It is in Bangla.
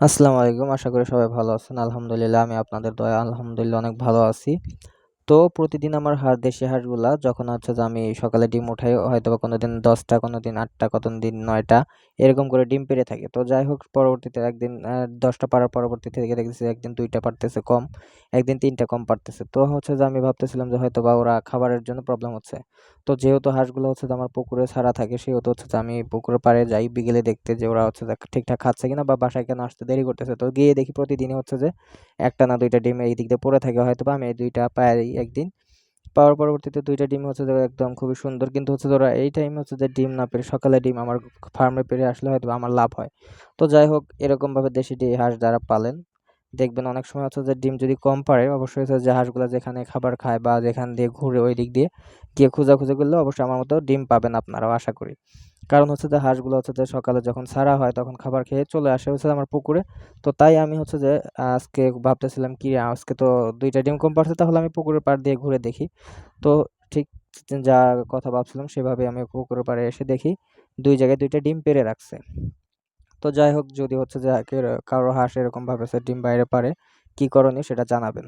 আসসালামু আলাইকুম। আশা করি সবাই ভালো আছেন। আলহামদুলিল্লাহ, আমি আপনাদের দয়া, আলহামদুলিল্লাহ অনেক ভালো আছি। তো প্রতিদিন আমার হাঁস দেশি হাঁসগুলা যখন হচ্ছে যে আমি সকালে ডিম উঠাই হয়তোবা কোনোদিন ১০ টা, কোনোদিন ৮ টা, কোনোদিন ৯ নয়টা এরকম করে ডিম পেড়ে থাকে। তো যাই হোক পরবর্তীতে একদিন দশটা ১০ টা পাড়ার পরবর্তীতে থেকে দেখতেছি একদিন দুইটা পারতেছে কম, একদিন ৩ টা কম পারতেছে। তো হচ্ছে যে আমি ভাবতেছিলাম যে হয়তো বা ওরা খাবারের জন্য প্রবলেম হচ্ছে। তো যেহেতু হাঁসগুলো হচ্ছে যে আমার পুকুরে ছাড়া থাকে সেহেতু হচ্ছে যে আমি পুকুরের পাড়ে যাই বিকেলে দেখতে যে ওরা হচ্ছে যে ঠিকঠাক খাচ্ছে কিনা বা বাসায় কেন আসতে দেরি করতেছে। তো গিয়ে দেখি প্রতিদিনই হচ্ছে যে ১ টা না দুইটা ডিম এই দিক দিয়ে পড়ে থাকে, হয়তোবা আমি এই দুইটা পাই একদিন। পাওয়ার পরবর্তীতে দুইটা ডিম হচ্ছে যে একদম খুবই সুন্দর। কিন্তু হচ্ছে ধরো এই টাইমে হচ্ছে যে ডিম না পেড়ে সকালে ডিম আমার ফার্মে পেরে আসলে হয়তো আমার লাভ হয়। তো যাই হোক, এরকমভাবে দেশি ডি হাঁস যারা পালেন, দেখবেন অনেক সময় হচ্ছে যে ডিম যদি কম পারে, অবশ্যই হচ্ছে যে হাঁসগুলো যেখানে খাবার খায় বা যেখান দিয়ে ঘুরে ওই দিক দিয়ে গিয়ে খোঁজাখুঁজি করলে অবশ্যই আমার মতো ডিম পাবেন আপনারাও, আশা করি। কারণ হচ্ছে যে হাঁসগুলো হচ্ছে যে সকালে যখন ছাড়া হয় তখন খাবার খেয়ে চলে আসে হচ্ছে আমার পুকুরে। তো তাই আমি হচ্ছে যে আজকে ভাবতেছিলাম কি আজকে তো দুইটা ডিম কম পারছে, তাহলে আমি পুকুরের পাড় দিয়ে ঘুরে দেখি। তো ঠিক যা কথা ভাবছিলাম সেভাবে আমি পুকুরের পাড়ে এসে দেখি দুই জায়গায় দুইটা ডিম পেড়ে রাখছে। তো যাই হোক, যদি হচ্ছে যে কারও হাঁস এরকমভাবে ডিম বাইরে পাড়ে কি করণীয় সেটা জানাবেন।